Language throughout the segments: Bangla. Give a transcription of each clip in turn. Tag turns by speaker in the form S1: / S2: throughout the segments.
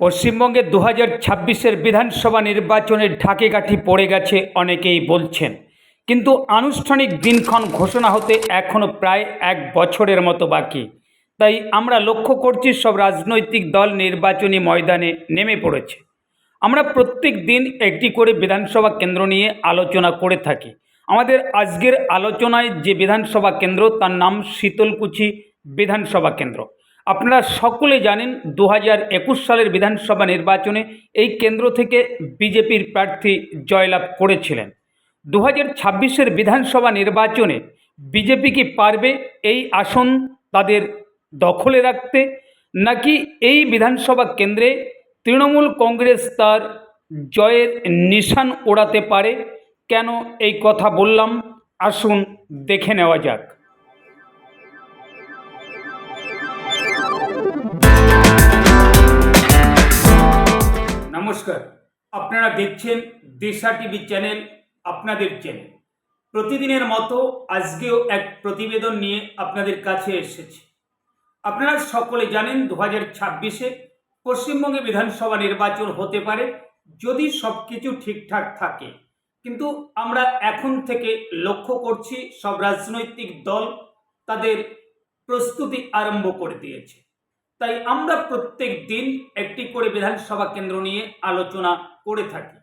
S1: পশ্চিমবঙ্গে দু হাজার ছাব্বিশের বিধানসভা নির্বাচনের ঢাকে কাঠি পড়ে গেছে অনেকেই বলছেন। কিন্তু আনুষ্ঠানিক দিনক্ষণ ঘোষণা হতে এখনও প্রায় এক বছরের মতো বাকি। তাই আমরা লক্ষ্য করছি সব রাজনৈতিক দল নির্বাচনী ময়দানে নেমে পড়েছে। আমরা প্রত্যেক দিন একটি করে বিধানসভা কেন্দ্র নিয়ে আলোচনা করে থাকি। আমাদের আজকের আলোচনায় যে বিধানসভা কেন্দ্র, তার নাম শীতলকুচি বিধানসভা কেন্দ্র। আপনারা সকলে জানেন দু একুশ সালের বিধানসভা নির্বাচনে এই কেন্দ্র থেকে বিজেপির প্রার্থী জয়লাভ করেছিলেন। দু হাজার বিধানসভা নির্বাচনে বিজেপি কি পারবে এই আসন তাদের দখলে রাখতে, নাকি এই বিধানসভা কেন্দ্রে তৃণমূল কংগ্রেস তার জয়ের নিশান ওড়াতে পারে? কেন এই কথা বললাম? আসুন দেখে নেওয়া যাক। নমস্কার। আপনারা দেখছেন দেশা টিভি চ্যানেল, আপনাদের চ্যানেল। প্রতিদিনের মতো আজকেও এক প্রতিবেদন নিয়ে আপনাদের কাছে এসেছি। আপনারা সকলে জানেন দু হাজার ছাব্বিশে পশ্চিমবঙ্গে বিধানসভা নির্বাচন হতে পারে, যদি সব কিছু ঠিকঠাক থাকে। কিন্তু আমরা এখন থেকে লক্ষ্য করছি সব রাজনৈতিক দল তাদের প্রস্তুতি আরম্ভ করে দিয়েছে। তাই আমরা প্রত্যেক দিন একটি করে বিধানসভা কেন্দ্র নিয়ে আলোচনা করে থাকি।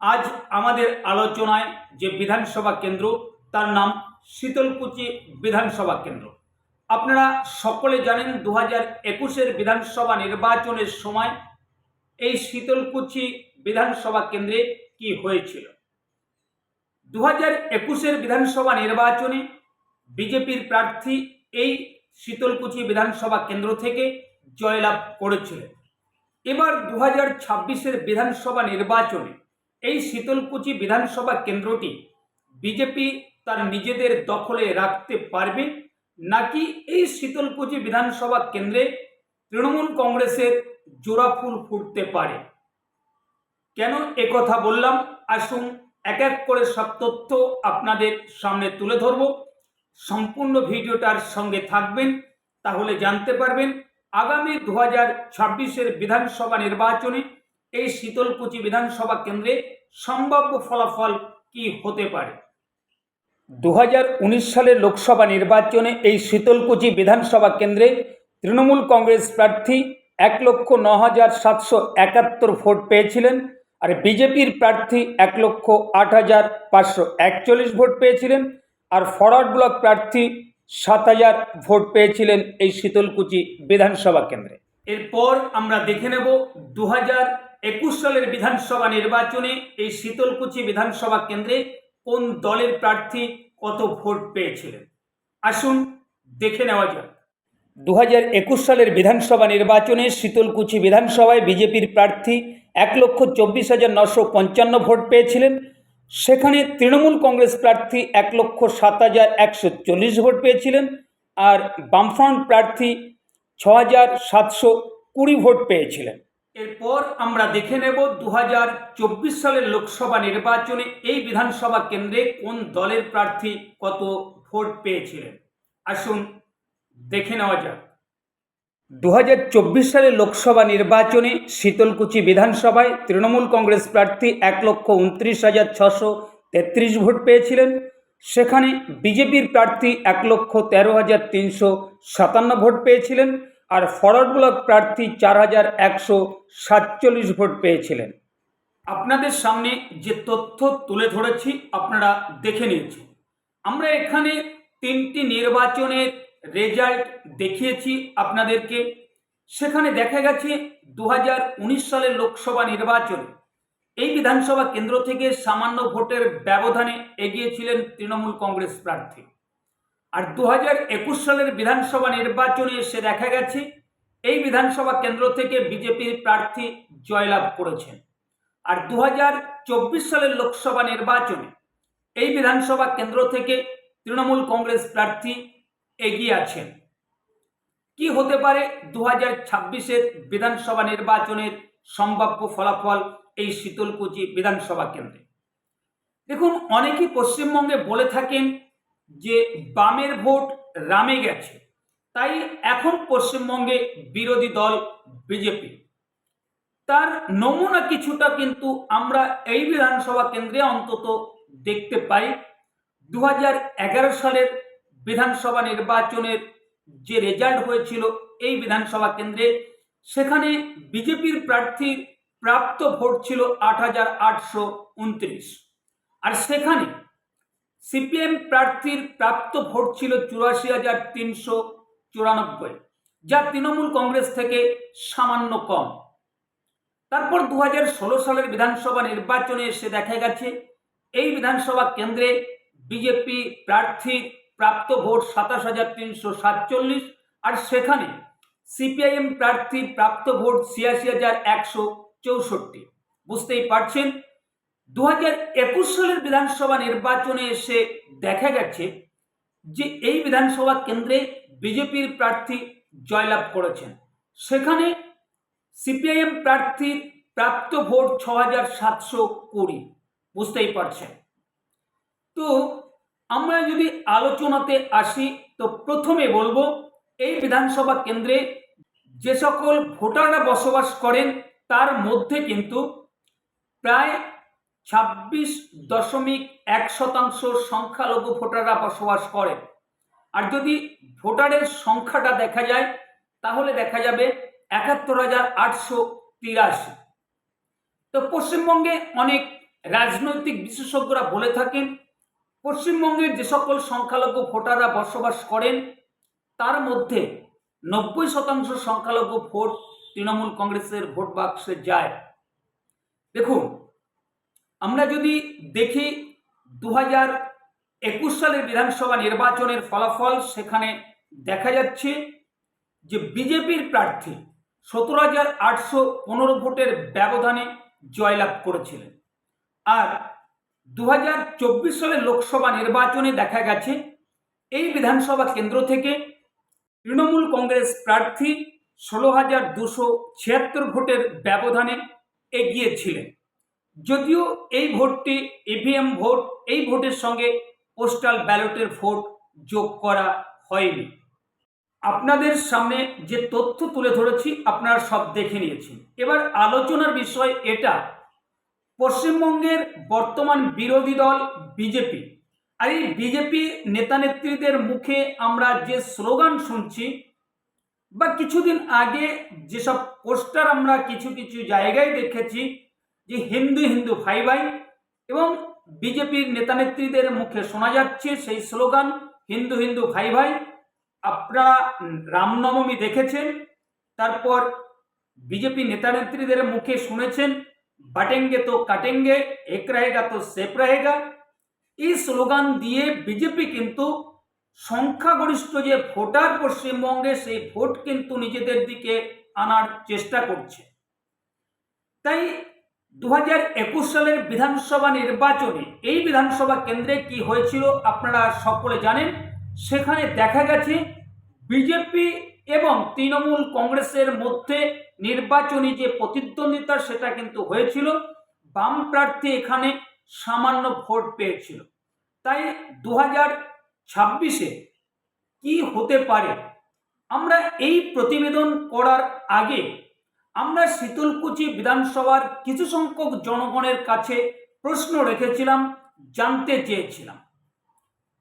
S1: আজ আমাদের আলোচনায় যে বিধানসভা কেন্দ্র, তার নাম শীতলকুচি বিধানসভা কেন্দ্র। আপনারা সকলে জানেন দু হাজার একুশের বিধানসভা নির্বাচনের সময় এই শীতলকুচি বিধানসভা কেন্দ্রে কি হয়েছিল? দু হাজার একুশের বিধানসভা নির্বাচনে বিজেপির প্রার্থী এই শীতলকুচি বিধানসভা কেন্দ্র থেকে জয়লাভ করেছিলেন। এবার দু হাজার ছাব্বিশের বিধানসভা নির্বাচনে এই শীতলকুচি বিধানসভা কেন্দ্রটি বিজেপি তার নিজেদের দখলে রাখতে পারবে নাকি এই শীতলকুচি বিধানসভা কেন্দ্রে তৃণমূল কংগ্রেসের জোড়া ফুল ফুটতে পারে? কেন একথা বললাম? আসুন এক এক করে সব তথ্য আপনাদের সামনে তুলে ধরব। সম্পূর্ণ ভিডিওটার সঙ্গে থাকবেন, তাহলে জানতে পারবেন আগামী দু হাজার ছাব্বিশের বিধানসভা নির্বাচনে এই শীতলকুচি বিধানসভা কেন্দ্রে সম্ভাব্য ফলাফল কি হতে পারে? দু হাজার উনিশ সালের লোকসভা নির্বাচনে এই শীতলকুচি বিধানসভা কেন্দ্রে তৃণমূল কংগ্রেস প্রার্থী এক লক্ষ ন হাজার সাতশো একাত্তর ভোট পেয়েছিলেন আর বিজেপির প্রার্থী এক লক্ষ আট হাজার পাঁচশো একচল্লিশ ভোট পেয়েছিলেন। আর ফরওয়ার্ড ব্লক প্রার্থী সাত হাজার ভোট পেয়েছিলেন এই শীতলকুচি বিধানসভা কেন্দ্রে। এরপর আমরা দেখে নেব দু হাজার একুশ সালের বিধানসভা নির্বাচনে এই শীতলকুচি বিধানসভা কেন্দ্রে কোন দলের প্রার্থী কত ভোট পেয়েছিলেন? আসুন দেখে নেওয়া যাক। দু হাজার একুশ সালের বিধানসভা নির্বাচনে শীতলকুচি বিধানসভায় বিজেপির প্রার্থী এক লক্ষ চব্বিশ হাজার নশো পঞ্চান্ন ভোট পেয়েছিলেন। সেখানে তৃণমূল কংগ্রেস প্রার্থী এক লক্ষ সাত হাজার একশো চল্লিশ ভোট পেয়েছিলেন আর বামফ্রন্ট প্রার্থী ছ হাজার সাতশো কুড়ি ভোট পেয়েছিলেন। এরপর আমরা দেখে নেব দু হাজার চব্বিশ সালের লোকসভা নির্বাচনে এই বিধানসভা কেন্দ্রে কোন দলের প্রার্থী কত ভোট পেয়েছিলেন। আসুন দেখে নেওয়া যাক। দু হাজার চব্বিশ সালের লোকসভা নির্বাচনে শীতলকুচি বিধানসভায় তৃণমূল কংগ্রেস প্রার্থী এক লক্ষ উনত্রিশ হাজার ছশো তেত্রিশ ভোট পেয়েছিলেন। সেখানে বিজেপির প্রার্থী এক লক্ষ তেরো হাজার তিনশো সাতান্ন ভোট পেয়েছিলেন আর ফরওয়ার্ড ব্লক প্রার্থী চার হাজার একশো সাতচল্লিশ ভোট পেয়েছিলেন। আপনাদের সামনে যে তথ্য তুলে ধরেছি আপনারা দেখে নিয়েছেন। আমরা এখানে তিনটি নির্বাচনের রেজাল্ট দেখিয়েছি আপনাদেরকে। সেখানে দেখা গেছে দু হাজার উনিশ সালের লোকসভা নির্বাচনে। এই বিধানসভা কেন্দ্র থেকে সামান্য ভোটের ব্যবধানে এগিয়েছিলেন তৃণমূল কংগ্রেস প্রার্থী। আর দু সালের বিধানসভা নির্বাচনে এসে দেখা গেছে, এই বিধানসভা কেন্দ্র থেকে বিজেপির প্রার্থী জয়লাভ করেছেন। আর দু সালের লোকসভা নির্বাচনে এই বিধানসভা কেন্দ্র থেকে তৃণমূল কংগ্রেস প্রার্থী এগিয়ে আছেন। কি হতে পারে দু হাজার ছাব্বিশের বিধানসভা নির্বাচনের সম্ভাব্য ফলাফল এই শীতলকুচি বিধানসভা কেন্দ্রে? দেখুন, অনেকেই পশ্চিমবঙ্গে বলে থাকেন যে বামের ভোট রামে গেছে। তাই এখন পশ্চিমবঙ্গে বিরোধী দল বিজেপি। তার নমুনা কিছুটা কিন্তু আমরা এই বিধানসভা কেন্দ্রে অন্তত দেখতে পাই। দু হাজার এগারো সালের বিধানসভা নির্বাচনের যে রেজাল্ট হয়েছিল এই বিধানসভা কেন্দ্রে, সেখানে বিজেপির প্রার্থীর প্রাপ্ত ভোট ছিল আট হাজার আটশো উনত্রিশ। আর সেখানে সিপিএম প্রার্থীর প্রাপ্ত ভোট ছিল চুরাশি হাজার তিনশো চুরানব্বই, যা তৃণমূল কংগ্রেস থেকে সামান্য কম। তারপর দু সালের বিধানসভা নির্বাচনে এসে দেখা গেছে, এই বিধানসভা কেন্দ্রে বিজেপি প্রার্থীর প্রাপ্ত ভোট সাতাশ হাজার তিনশো সাতচল্লিশ। আর সেখানে সিপিআইএম প্রার্থী প্রাপ্ত ভোট ছিয়াশি হাজার একশো চৌষট্টি। বুঝতেই পারছেন দু হাজার একুশ সালের বিধানসভা নির্বাচনে এসে দেখা গেছে যে এই বিধানসভা কেন্দ্রে বিজেপির প্রার্থী জয়লাভ করেছেন। সেখানে সিপিআইএম প্রার্থীর প্রাপ্ত ভোট ছ হাজার সাতশো কুড়ি। বুঝতেই পারছেন। তো আমরা যদি আলোচনাতে আসি, তো প্রথমে বলব, এই বিধানসভা কেন্দ্রে যে সকল ভোটাররা বসবাস করেন, তার মধ্যে কিন্তু প্রায় ছাব্বিশ দশমিক এক শতাংশ সংখ্যালঘু ভোটাররা বসবাস করেন। আর যদি ভোটারের সংখ্যাটা দেখা যায়, তাহলে দেখা যাবে একাত্তর হাজার আটশো তিরাশি। তো পশ্চিমবঙ্গে অনেক রাজনৈতিক বিশেষজ্ঞরা বলে থাকেন পশ্চিমবঙ্গের যে সকল সংখ্যালঘু ভোটাররা বসবাস করেন, তার মধ্যে নব্বই শতাংশ সংখ্যালঘু ভোট তৃণমূল কংগ্রেসের ভোট বাক্সে যায়। দেখুন, আমরা যদি দেখি দু হাজার একুশ সালের বিধানসভা নির্বাচনের ফলাফল, সেখানে দেখা যাচ্ছে যে বিজেপির প্রার্থী সতেরো হাজার আটশো পনেরো ভোটের ব্যবধানে জয়লাভ করেছিলেন। আর দু হাজার চব্বিশ সালের লোকসভা নির্বাচনে দেখা গেছে, এই বিধানসভা কেন্দ্র থেকে তৃণমূল কংগ্রেস প্রার্থী ষোলো হাজার দুশো ছিয়াত্তর ভোটের ব্যবধানে এগিয়েছিলেন। যদিও এই ভোটটি ইভিএম ভোট, এই ভোটের সঙ্গে পোস্টাল ব্যালটের ভোট যোগ করা হয়নি। আপনাদের সামনে যে তথ্য তুলে ধরেছি, আপনারা সব দেখে নিয়েছেন। এবার আলোচনার বিষয় এটা পশ্চিমবঙ্গের বর্তমান বিরোধী দল বিজেপি। আর এই বিজেপি নেতা নেত্রীদের মুখে আমরা যে স্লোগান শুনছি, বা কিছুদিন আগে যেসব পোস্টার আমরা কিছু কিছু জায়গায় দেখেছি, যে হিন্দু হিন্দু ভাই ভাই এবং বিজেপির নেতা নেত্রীদের মুখে শোনা যাচ্ছে সেই স্লোগান, হিন্দু হিন্দু ভাই ভাই, আপনারা রামনবমী দেখেছেন, তারপর বিজেপি নেতা নেত্রীদের মুখে শুনেছেন বাটেঙ্গে তো কাটেঙ্গে এক রহেগা তো সেপ রহেগা এই স্লোগান দিয়ে বিজেপি কিন্তু সংখ্যাগরিষ্ঠ যে ভোটার পশ্চিমবঙ্গে সেই ভোট কিন্তু নিজেদের দিকে আনার চেষ্টা করছে। তাই দু হাজার একুশ সালের বিধানসভা নির্বাচনে এই বিধানসভা কেন্দ্রে কি হয়েছিল আপনারা সকলে জানেন। সেখানে দেখা গেছে, বিজেপি এবং তৃণমূল কংগ্রেসের মধ্যে নির্বাচনী যে প্রতিদ্বন্দ্বিতা, সেটা কিন্তু হয়েছিল। বাম প্রার্থী এখানে সামান্য ভোট পেয়েছিল। তাই দু হাজার ছাব্বিশে কি হতে পারে? আমরা এই প্রতিবেদন করার আগে আমরা শীতলকুচি বিধানসভার কিছু সংখ্যক জনগণের কাছে প্রশ্ন রেখেছিলাম, জানতে চেয়েছিলাম।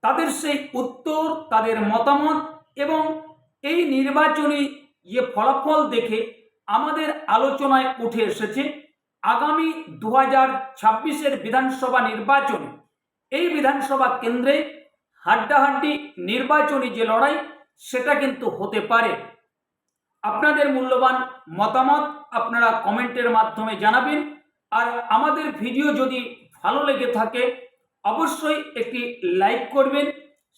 S1: তাদের সেই উত্তর, তাদের মতামত এবং এই নির্বাচনী যে ফলাফল দেখে আমাদের আলোচনায় উঠে এসেছে, আগামী দু হাজার ছাব্বিশের বিধানসভা নির্বাচনে, এই বিধানসভা কেন্দ্রে হাড্ডাহাড্ডি নির্বাচনী যে লড়াই, সেটা কিন্তু হতে পারে। আপনাদের মূল্যবান মতামত আপনারা কমেন্টের মাধ্যমে জানাবেন, আর আমাদের ভিডিও যদি ভালো লেগে থাকে, অবশ্যই একটি লাইক করবেন,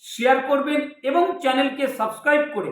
S1: শেয়ার করবেন, এবং চ্যানেলকে সাবস্ক্রাইব করে